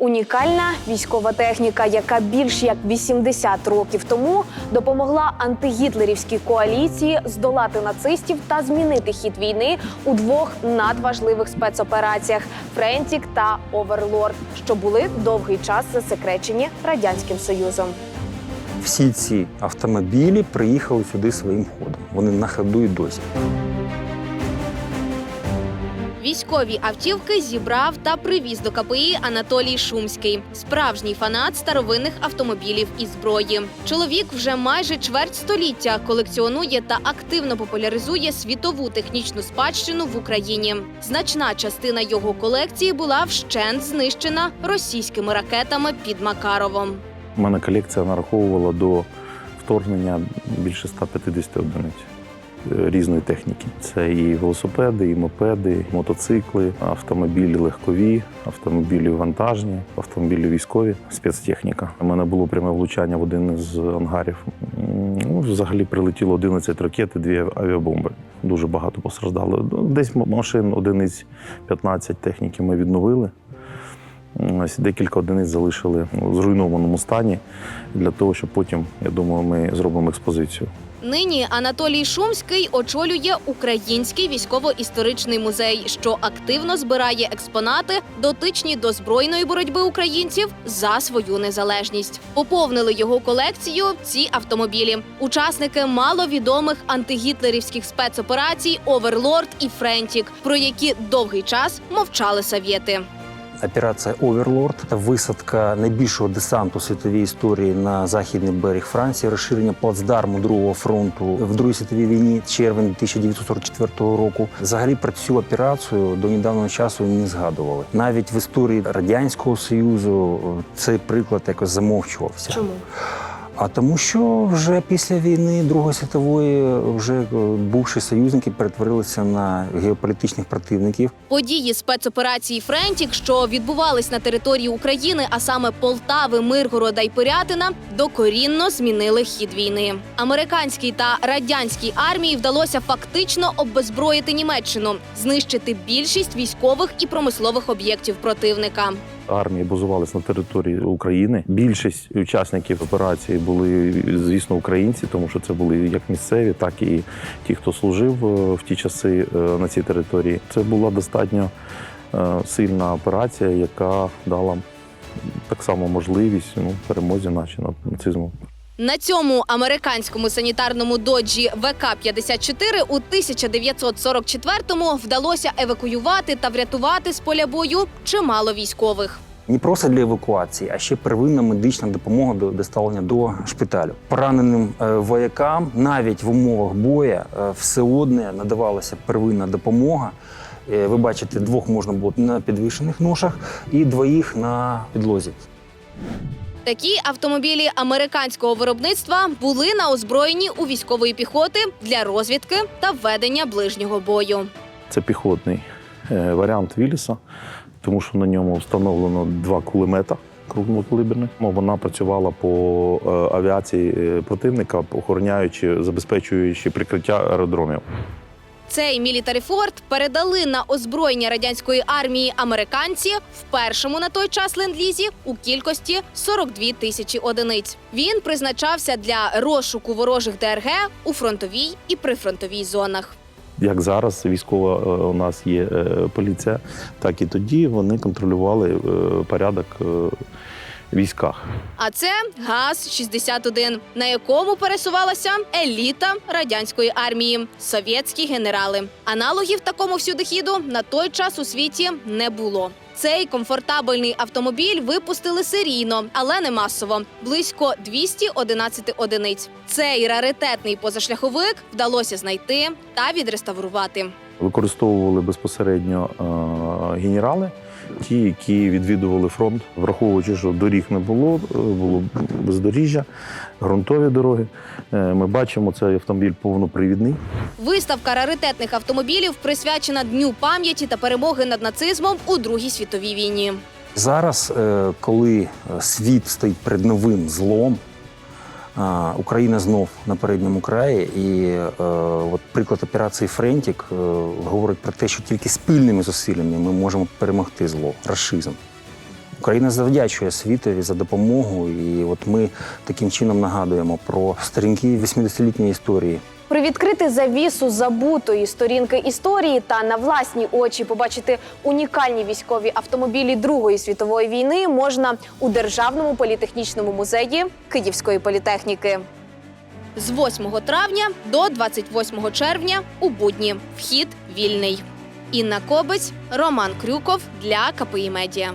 Унікальна військова техніка, яка більш як 80 років тому допомогла антигітлерівській коаліції здолати нацистів та змінити хід війни у двох надважливих спецопераціях Френтік та Оверлорд, що були довгий час засекречені радянським союзом. Всі ці автомобілі приїхали сюди своїм ходом. Вони на ходу і досі. Військові автівки зібрав та привіз до КПІ Анатолій Шумський, справжній фанат старовинних автомобілів і зброї. Чоловік вже майже чверть століття колекціонує та активно популяризує світову технічну спадщину в Україні. Значна частина його колекції була вщент знищена російськими ракетами під Макаровом. У мене колекція нараховувала до вторгнення більше 150 одиниць різної техніки. Це і велосипеди, і мопеди, і мотоцикли, автомобілі легкові, автомобілі вантажні, автомобілі військові, спецтехніка. У мене було пряме влучання в один з ангарів. Ну, взагалі прилетіло 11 ракет і дві авіабомби. Дуже багато постраждало. Ну, Десь машин одиниць 15 техніки ми відновили. Ось декілька одиниць залишили в зруйнованому стані для того, щоб потім, я думаю, ми зробимо експозицію. Нині Анатолій Шумський очолює Український військово-історичний музей, що активно збирає експонати, дотичні до збройної боротьби українців за свою незалежність. Поповнили його колекцію ці автомобілі. Учасники маловідомих антигітлерівських спецоперацій Оверлорд і Френтік, про які довгий час мовчали совєти. Операція Оверлорд та висадка найбільшого десанту світовій історії на західний берег Франції, розширення плацдарму Другого фронту в Другій світовій війні, червень 1944 року. Взагалі про цю операцію до недавнього часу не згадували. Навіть в історії радянського союзу е, цей приклад якось замовчувався. Чому? А тому, що вже після війни Другої світової вже е, бувші союзники перетворилися на геополітичних противників. Події спецоперації Френтік, що відбувались на території України, а саме Полтави, Миргорода й Пирятина, докорінно змінили хід війни. Американській та радянській армії вдалося фактично обезброїти Німеччину, знищити більшість військових і промислових об'єктів противника. Армії базувалися на території України. Більшість учасників операції були, звісно, українці, тому що це були як місцеві, так і ті, хто служив е, в ті часи е, на цій території. Це була достатньо е, сильна операція, яка дала так само можливість ну, перемозі нашій над нацизмом. На цьому американському санітарному доджі ВК-54 у 1944-му вдалося евакуювати та врятувати з поля бою чимало військових. Не просто для евакуації, а ще первинна медична допомога до доставлення до шпиталю. Пораненим е, воякам навіть в умовах боя е, все одне надавалася первинна допомога. Е, Ви бачите, двох можна було на підвішених ношах і двоїх на підлозі. Такі автомобілі американського виробництва були на озброєнні у військової піхоти для розвідки та ведення ближнього бою. Це піхотний е, варіант Віліса, тому що на ньому встановлено два кулемета крупнокаліберних. Ну, Вона працювала по е, авіації е, противника, охороняючи, забезпечуючи прикриття аеродромів. Цей мілітарі форт передали на озброєння радянської армії американці в першому на той час ленд-лізі у кількості 42 тисячі одиниць. Він призначався для розшуку ворожих ДРГ у фронтовій і прифронтовій зонах. Як зараз військова е, у нас є е, поліція, так і тоді вони контролювали е, порядок військах. А це ГАЗ-61, на якому пересувалася еліта радянської армії совєтські генерали. Аналогів такому всюдихіду на той час у світі не було. Цей комфортабельний автомобіль випустили серійно, але не масово близько 211 одиниць. Цей раритетний позашляховик вдалося знайти та відреставрувати. Використовували безпосередньо е, генерали, ті, які відвідували фронт, враховуючи, що доріг не було, е, було бездоріжжя, ґрунтові дороги. Е, Ми бачимо, цей автомобіль повнопривідний. Виставка раритетних автомобілів присвячена дню пам'яті та перемоги над нацизмом у Другій світовій війні. Зараз, е, коли світ стоїть перед новим злом, Україна знов на передньому краї, і е, от приклад операції Френтік е, говорить про те, що тільки спільними зусиллями ми можемо перемогти зло, рашизм. Україна завдячує світові за допомогу, і от ми таким чином нагадуємо про сторінки 80-літньої історії. Привідкрити завісу забутої сторінки історії та на власні очі побачити унікальні військові автомобілі Другої світової війни можна у Державному політехнічному музеї Київської політехніки. З 8 травня до 28 червня у будні. Вхід вільний. Інна Кобець, Роман Крюков для КПІ Медіа.